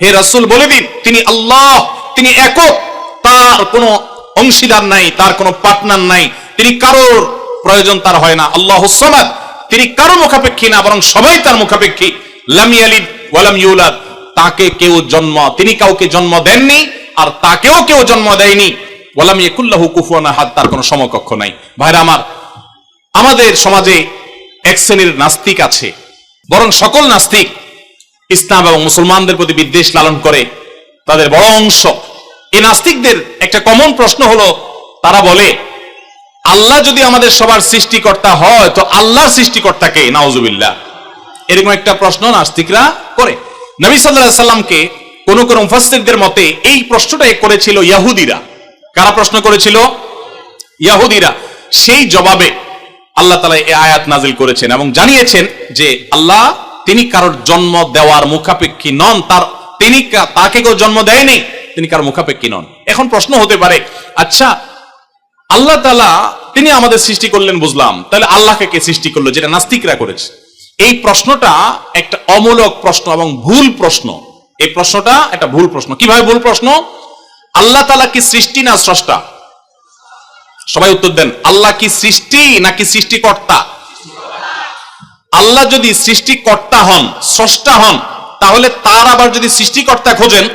হে রাসূল, বলে দিন, তিনি আল্লাহ, তিনি একক, তার কোনো অংশীদার নাই, তার কোনো পার্টনার নাই, তিনি কারোর প্রয়োজন তার হয় না। আল্লাহ সমাদ, তিনি কারও মুখাপেক্ষী না, বরং সবাই তার মুখাপেক্ষী। লাম ইয়ালিদ ওয়ালাম ইউলাদ, তাকে কেউ জন্ম, তিনি কাউকে জন্ম দেননি, আর তাকেও কেউ জন্ম দেয়নি। ওয়ালাম ইয়াকুল্লাহু কুফুয়ান হাত তার কোনো সমকক্ষ নাই। ভাইরা আমার, আমাদের সমাজে এক শ্রেণির নাস্তিক আছে, বরং সকল নাস্তিক ইসলাম এবং মুসলমানদের প্রতি বিদ্বেষ লালন করে তাদের বড় অংশ। এই নাস্তিকদের একটা কমন প্রশ্ন হলো, তারা বলে, আল্লাহ যদি আমাদের সবার সৃষ্টিকর্তা হয়, তো আল্লাহর সৃষ্টিকর্তাকে নাউজুবিল্লাহ। এরকম একটা প্রশ্ন নাস্তিকরা করে। নবী সাল্লাল্লাহু সাল্লামকে কোন কোন মুফাসসিরদের মতে এই প্রশ্নটাই করেছিল ইয়াহুদিরা। কারা প্রশ্ন করেছিল? ইয়াহুদিরা। সেই জবাবে আল্লাহ তালা এই আয়াত নাজিল করেছেন এবং জানিয়েছেন যে আল্লাহ তিনি কারোর জন্ম দেওয়ার মুখাপেক্ষী নন, তার তিনি তাকে কেউ জন্ম দেয়নি, তিনি কারোর মুখাপেক্ষী নন। এখন প্রশ্ন হতে পারে আচ্ছা আল্লাহ তালা তিনি আমাদের সৃষ্টি করলেন বুঝলাম, তাহলে আল্লাহকে কে সৃষ্টি করল যেটা নাস্তিকরা করেছে? এই প্রশ্নটা একটা অমূলক প্রশ্ন এবং ভুল প্রশ্ন। এই প্রশ্নটা একটা ভুল প্রশ্ন। কীভাবে ভুল প্রশ্ন? আল্লাহ তালা কি সৃষ্টি না স্রষ্টা? সবাই উত্তর দেন, আল্লাহ কি সৃষ্টি নাকি সৃষ্টিকর্তা? আল্লাহ যদি সৃষ্টিকর্তা হন, স্রষ্টা হন, তাহলে তার আবার যদি সৃষ্টিকর্তা খোঁজেন,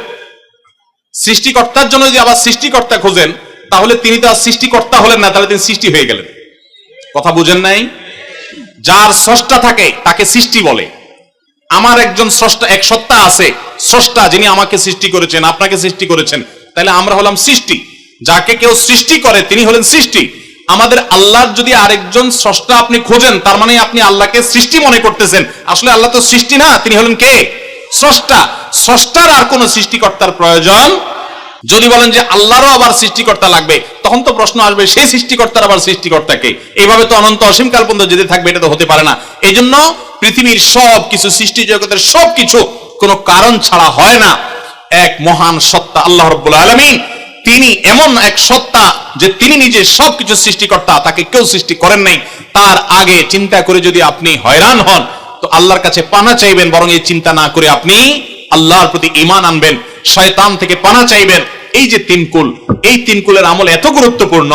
সৃষ্টিকর্তার জন্য যদি আবার সৃষ্টিকর্তা খোঁজেন, তাহলে তিনি তো আর সৃষ্টিকর্তা হলেন না, তাহলে তিনি সৃষ্টি হয়ে গেলেন। কথা বুঝেন নাই? যার স্রষ্টা থাকে, তাকে সৃষ্টি বলে। আমার একজন স্রষ্টা, এক সত্তা আছে, স্রষ্টা যিনি আমাকে সৃষ্টি করেছেন, আপনাকে সৃষ্টি করেছেন, তাহলে আমরা হলাম সৃষ্টি। যাকে কেউ সৃষ্টি করে, তিনি হলেন সৃষ্টি। আমাদের আল্লাহর যদি আরেকজন স্রষ্টা আপনি খোঁজেন, তার মানে আপনি আল্লাহকে সৃষ্টি মনে করতেছেন। আসলে আল্লাহ তো সৃষ্টি না, তিনি হলেন কে? স্রষ্টা। স্রষ্টার আর কোন সৃষ্টিকর্তার প্রয়োজন? যদি বলেন যে আল্লাহরও আবার সৃষ্টিকর্তা লাগবে, তখন তো প্রশ্ন আসবে, সেই সৃষ্টিকর্তার আবার সৃষ্টিকর্তাকে? এইভাবে তো অনন্ত অসীমকাল পর্যন্ত যেতে থাকবে, এটা তো হতে পারে না। এই জন্য পৃথিবীর সব কিছু সৃষ্টি জগতের সব কিছু কোনো কারণ ছাড়া হয় না। এক মহান সত্তা, আল্লাহ রব্বুল আলমিন তিনি এমন এক সত্তা যে তিনি নিজে সবকিছু সৃষ্টিকর্তা, তাকে কেউ সৃষ্টি করেন নাই। তার আগে চিন্তা করে যদি আপনি হয়রান হন, তো আল্লাহর কাছে পানা চাইবেন, বরং এই চিন্তা না করে আপনি আল্লাহর প্রতি ইমান আনবেন, শয়তান থেকে পানা চাইবেন। এই যে তিন কুল, এই তিন কুলের আমল এত গুরুত্বপূর্ণ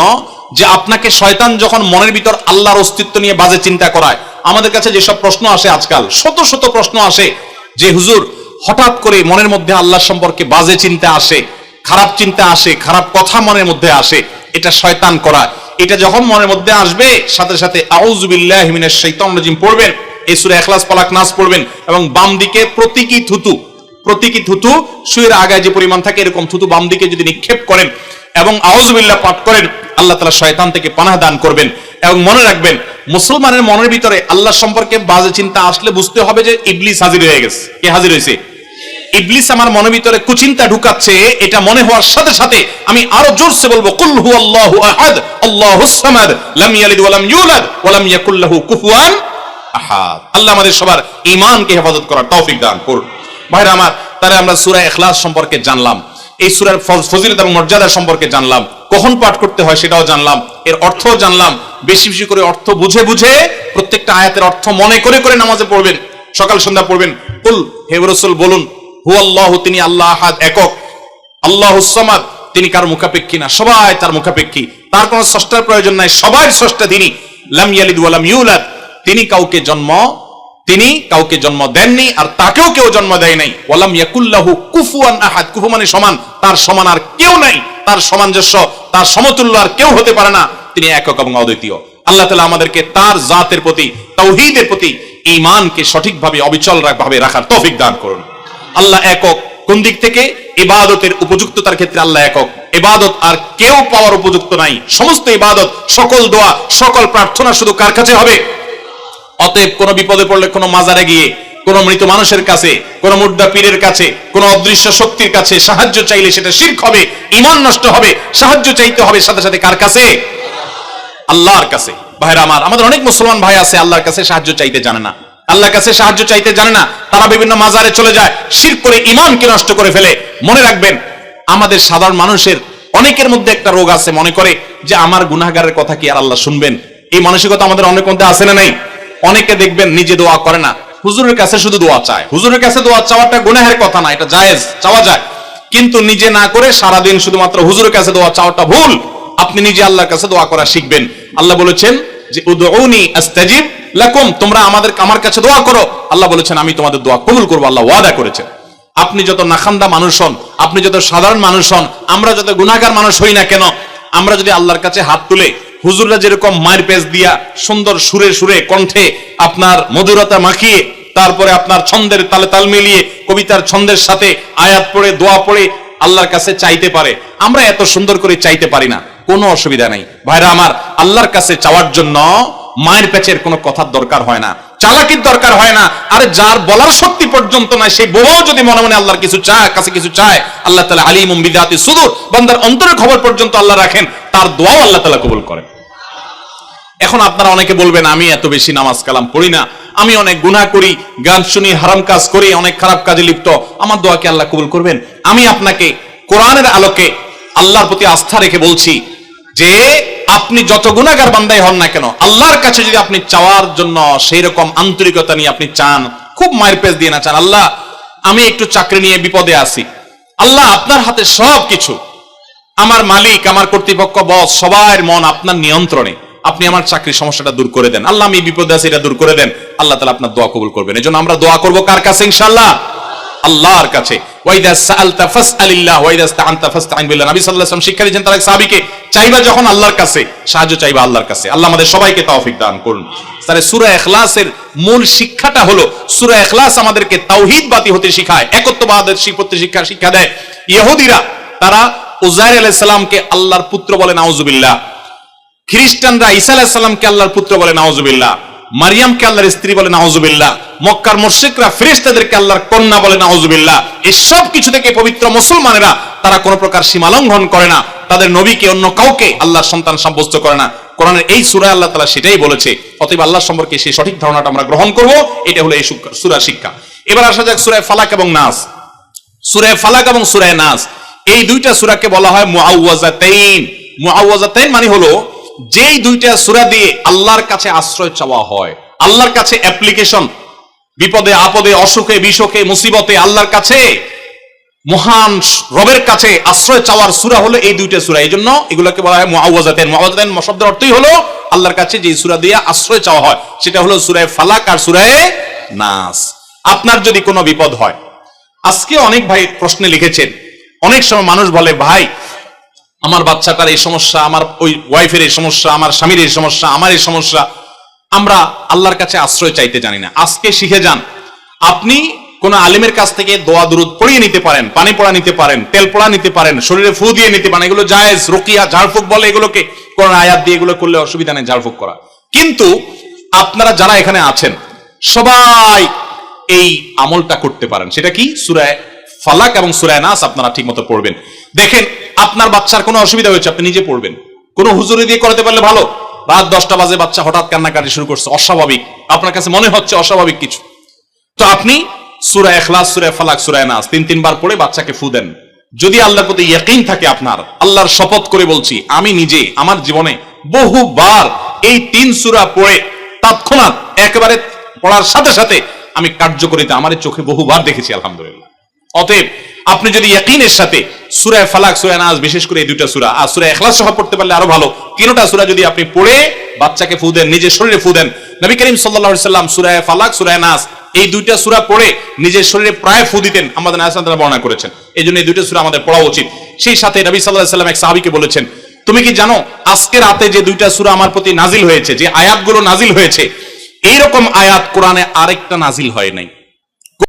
যে আপনাকে শয়তান যখন মনের ভিতর আল্লাহর অস্তিত্ব নিয়ে বাজে চিন্তা করায়, আমাদের কাছে যেসব প্রশ্ন আসে আজকাল, শত শত প্রশ্ন আসে যে, হুজুর, হঠাৎ করে মনের মধ্যে আল্লাহ সম্পর্কে বাজে চিন্তা আসে খারাপ চিন্তা আসে, খারাপ কথা মনের মধ্যে আসে, এটা শয়তান করা। এটা যখন মনের মধ্যে আসবে, সাথে সাথে আউজুবিল্লাহ পড়বেন, এই সুরে এখলাস পালাক, নাস পড়বেন এবং বাম দিকে প্রতীকী থুতু প্রতীকী থুতু শুয়ের আগায় যে পরিমাণ থাকে এরকম থুতু বাম দিকে যদি নিক্ষেপ করেন এবং আউজুবিল্লাহ পাঠ করেন, আল্লাহ তালা শয়তান থেকে পানাহ দান করবেন। এবং মনে রাখবেন, মুসলমানের মনের ভিতরে আল্লাহ সম্পর্কে বাজে চিন্তা আসলে বুঝতে হবে যে ইবলিস হাজির হয়ে গেছে। কে হাজির হয়েছে? ইবলিস আমার মনের ভিতরে কুচিন্তা ঢুকাচ্ছে, এটা মনে হওয়ার সাথে সাথে আমি আরও জোরসে বলব, কুল হু আল্লাহু আহাদ আল্লাহুস সামাদ, লাম ইয়ালিদ ওয়া লাম ইউলাদ, ওয়া লাম ইয়াকুল লাহু কুফুয়ান আহাদ। আল্লাহ আমাদের সবার ঈমানকে হেফাজত করার তৌফিক দান করুন। ভাইরা আমার, তাহলে আমরা সূরা ইখলাস সম্পর্কে জানলাম। এই সূরার ফজ- ফজিলত এবং মর্যাদা সম্পর্কে জানলাম। কখন পাঠ করতে হয় সেটাও জানলাম। এর অর্থ জানলাম। বেশি বেশি করে অর্থ বুঝে বুঝে প্রত্যেকটা আয়াতের অর্থ মনে করে করে নামাজে পড়বেন, সকাল সন্ধ্যা পড়বেন। কুল বলুন হু তিনি আল্লাহ আহাদ একক। আল্লাহ তিনি কার মুখাপেক্ষী না, সবাই তার মুখাপেক্ষী। তার কোনো স্রষ্টার প্রয়োজন নাই স্রষ্টা তিনি। তিনি কাউকে জন্ম, তিনি কাউকে জন্ম দেননি আর তাকেও কেউ জন্ম দেয় নাই। ইয়াকুল্লাহু কুফুয়ান আহাদ, কুফু মানে সমান, তার সমান আর কেউ নাই, তার সামঞ্জস্য, তার সমতুল্য আর কেউ হতে পারে না, তিনি একক এবং অদ্বিতীয়। আল্লাহ তাআলা আমাদেরকে তার জাতের প্রতি, তাওহীদের প্রতি, ঈমানকে সঠিকভাবে অবিচল ভাবে রাখার তৌফিক দান করুন। আল্লাহ একক। কোন দিক থেকে? ইবাদতের উপযুক্ততার ক্ষেত্রে আল্লাহ একক। ইবাদত আর কেউ পাওয়ার উপযুক্ত নাই। সমস্ত ইবাদত, সকল দোয়া, সকল প্রার্থনা শুধু কার কাছে হবে? অতএব কোনো বিপদে পড়লে কোনো মাজারে গিয়ে, কোন মৃত মানুষের কাছে, কোন মুদ্রা পীরের কাছে, কোন অদৃশ্য শক্তির কাছে সাহায্য চাইলে সেটা শির্ক হবে ইমান নষ্ট হবে, সাহায্য চাইতে হবে সাথে সাথে কার কাছে? আল্লাহর কাছে। ভাইরা আমার, আমাদের অনেক মুসলমান ভাই আছে, আল্লাহর কাছে সাহায্য চাইতে জানে না। আল্লাহর কাছে সাহায্য চাইতে জানে না, তারা বিভিন্ন মাজারে চলে যায়, শির করে ইমানকে নষ্ট করে ফেলে। মনে রাখবেন, আমাদের সাধারণ মানুষের অনেকের মধ্যে একটা রোগ আছে, মনে করে যে আমার গুনাহগারের কথা কি আর আল্লাহ শুনবেন? এই মানসিকতা আমাদের অনেক মধ্যে আছে না নাই? অনেকে দেখবেন নিজে দোয়া করে না, হুজুরের কাছে শুধু দোয়া চায়। হুজুরের কাছে দোয়া চাওয়াটা গুনাহের কথা না, এটা জায়েজ, চাওয়া যায়। কিন্তু নিজে না করে সারাদিন শুধুমাত্র হুজুরের কাছে দোয়া চাওয়াটা ভুল। আপনি নিজে আল্লাহর কাছে দোয়া করা শিখবেন। আল্লাহ বলেছেন যে উদউনি আস্তাজিব লাকুম, তোমরা আমাদের আমার কাছে দোয়া করো। আল্লাহ বলেছেন, আমি তোমাদের দোয়া কবুল করব, আল্লাহ ওয়াদা করেছেন। আপনি যত নাখান্দা মানুষ হন, আপনি যত সাধারণ মানুষ হন, আমরা যত গুনাহগার মানুষ হই না কেন, আমরা যদি আল্লাহর কাছে হাত তুলে হুজুররা যেরকম মায়ের পেজ দিয়া সুন্দর সুরে সুরে কণ্ঠে আপনার মধুরতা মাখিয়ে, তারপরে আপনার ছন্দের তালে তাল মিলিয়ে কবিতার ছন্দের সাথে আয়াত পড়ে, দোয়া পড়ে আল্লাহর কাছে চাইতে পারে, আমরা এত সুন্দর করে চাইতে পারি না। কোনো অসুবিধা নাই। ভাইরা আমার, আল্লাহর কাছে চাওয়ার জন্য মায়ের পেচের কোনো কথার দরকার হয় না, চালাকির দরকার হয় না। আরে যার বলার শক্তি পর্যন্ত নাই, সেই বউ যদি মনে মনে আল্লাহর কিছু চায়, কাছে কিছু চায়, আল্লাহ তালা আলিম বিদাতি সুদূর, বান্দার অন্তরের খবর পর্যন্ত আল্লাহ রাখেন, তার দোয়াও আল্লাহ তালা কবুল করেন। এখন আপনারা অনেকে বলবেন, আমি এত বেশি নামাজ কালাম পড়ি না, আমি অনেক গুনাহ করি, গান শুনি, হারাম কাজ করি, অনেক খারাপ কাজে লিপ্ত, আমার দোয়াকে আল্লাহ কবুল করবেন? আমি আপনাকে কোরআনের আলোকে আল্লাহর প্রতি আস্থা রেখে বলছি যে আপনি যত গুণাগার বান্দাই হন না কেন, আল্লাহর কাছে যদি আপনি চাওয়ার জন্য সেই রকম আন্তরিকতা নিয়ে আপনি চান, খুব মায়ের পেজ দিয়ে না চান, আল্লাহ, আমি একটু চাকরি নিয়ে বিপদে আছি। আল্লাহ, আপনার হাতে সব কিছু আমার মালিক, আমার কর্তৃপক্ষ, বস, সবার মন আপনার নিয়ন্ত্রণে। আপনি আমার চাকরির সমস্যাটা দূর করে দেন। আল্লাহ, আমি বিপদে আছি, এটা দূর করে দেন। আল্লাহ তালা আপনার দোয়া কবুল করবেন। এই জন্য আমরা দোয়া করব কার কাছে ইনশাল্লাহ আল্লাহর কাছে। ওয়াইদা ফাসআলিল্লাহ ওয়াইদা ফাসতাইন বিল্লাহ। নবী সাল্লাল্লাহু আলাইহি শিক্ষা দিয়েছেন তার এক সাহাবীকে, চাইবা যখন আল্লাহর কাছে, সাহায্য চাইবা আল্লাহর কাছে। আল্লাহ আমাদের সবাইকে তৌফিক দান করুন। তাহলে সূরা ইখলাসের মূল শিক্ষাটা হলো, সূরা ইখলাস আমাদেরকে তাওহীদবাদী হতে শেখায় একত্ববাদের শিক্ষা শিক্ষা শিক্ষা দেয়। ইহুদিরা, তারা উজাইর আলাইহিস সালামকে আল্লাহর পুত্র বলে, নাউজুবিল্লাহ। খ্রিস্টানরা ঈসা আলাইহিস সালামকে আল্লাহর পুত্র বলে, নাউজুবিল্লাহ। মারিয়ামকে আল্লাহর স্ত্রী বলে নাউজুবিল্লাহ, মক্কার মুশরিকরা, ফেরেশতাদেরকে আল্লাহর কন্যা বলে নাউজুবিল্লাহ। এই সব কিছু থেকে পবিত্র মুসলমানেরা তারা কোনো প্রকার সীমা লঙ্ঘন করে না। তাদের নবীকে অন্য কাউকে আল্লাহর সন্তান সাব্যস্ত করে না। কোরআনের এই সূরা আল্লাহ তাআলা সেটাই বলেছে। অতএব আল্লাহ সম্পর্কে সেই সঠিক ধারণাটা আমরা গ্রহণ করব। এটা হলো এই সূরা শিক্ষা। এবার আসা যাক সূরা ফালাক এবং নাস। সূরা ফালাক এবং সূরা নাস। এই দুইটা সূরাকে বলা হয় মুআওয়াজাতাইন। মুআওয়াজাতাইন মানে হলো যেই দুইটা সূরা দিয়ে আল্লাহর কাছে আশ্রয় চাওয়া হয়, আল্লাহর কাছে অ্যাপ্লিকেশন বিপদে, আপদে, অসুখে বিসুখে মুসিবতে, আল্লাহর কাছে, মহান রবের কাছে আশ্রয় চাওয়ার সূরা হলো এই দুইটা সূরা। এই জন্য এগুলোকে বলা হয় মুআওয়াজাতাইন। মুআওয়াজাতাইন শব্দের অর্থই হলো আল্লাহর কাছে যে সূরা দিয়ে আশ্রয় চাওয়া হয়, সেটা হলো সূরা ফালাক আর সূরা নাস। আপনার যদি কোনো বিপদ হয়, আজকে অনেক ভাই প্রশ্নে লিখেছেন, অনেক সময় মানুষ বলে, ভাই আমার বাচ্চাটার এই সমস্যা, আমার ওই ওয়াইফের এই সমস্যা, আমার স্বামীর এই সমস্যা, আমার এই সমস্যা, আমরা আল্লাহর কাছে আশ্রয় চাইতে জানি না। আজকে শিখে যান, আপনি কোন আলিমের কাছ থেকে দোয়া দুরুদ পড়িয়ে নিতে পারেন, পানি পড়া নিতে পারেন, তেল পড়া নিতে পারেন, শরীরে ফু দিয়ে নিতে পারেন, এগুলো জায়েজ, রকিয়া, ঝাড়ফুক বলে এগুলোকে কোন আয়াত দিয়ে এগুলো করলে অসুবিধা নেই, ঝাড়ফুক করা। কিন্তু আপনারা যারা এখানে আছেন, সবাই এই আমলটা করতে পারেন। সেটা কি? সুরায় ফালাক এবং সুরায় নাস আপনারা ঠিক মতো পড়বেন। দেখেন আপনার বাচ্চার কোনো অসুবিধা হয়েছে, আপনি নিজে পড়বেন। কোন হুজুরি দিয়ে করাতে পারলে ভালো। রাত দশটা বাজে বাচ্চা হঠাৎ কান্নাকাটি শুরু করছে, অস্বাভাবিক। আপনার কাছে মনে হচ্ছে অস্বাভাবিক কিছু। তো আপনি সুরা এখলাস সুরা ফালাক সুরায় নাস তিন, তিনবার পড়ে বাচ্চাকে ফু দেন। যদি আল্লাহর প্রতি ইয়াকিন থাকে আপনার, আল্লাহর শপথ করে বলছি, আমি নিজে, আমার জীবনে বহুবার এই তিন সুরা পড়ে তৎক্ষণাৎ একেবারে পড়ার সাথে সাথে আমি কার্যকরিতা আমার চোখে বহুবার দেখেছি, আলহামদুলিল্লাহ। অতএব আপনি যদি ইয়াকিনের সাথে সুরায় ফালাক সুরায় নাস, বিশেষ করে এই দুইটা সুরা, আর সুরায় এখলাস সহ পড়তে পারলে আরও ভালো। তিনটা সুরা যদি আপনি পড়ে বাচ্চাকে ফু দেন, নিজের শরীরে ফু দেন, নবী করিম আলাইহি সাল্লাম সুরায় ফালাক সুরায় নাস, এই দুইটা সুরা পড়ে নিজের শরীরে প্রায় ফু দিতেন, আমাদের নায়াসান তারা বর্ণনা করেছেন। এই জন্য এই দুইটা সুরা আমাদের পড়া উচিত। সেই সাথে নবী আলাইহি সাল্লাম এক সাহাবীকে বলেছেন, তুমি কি জানো, আজকে রাতে যে দুইটা সুরা আমার প্রতি নাজিল হয়েছে, যে আয়াতগুলো নাজিল হয়েছে, এইরকম আয়াত কোরআনে আরেকটা নাজিল হয় নাই।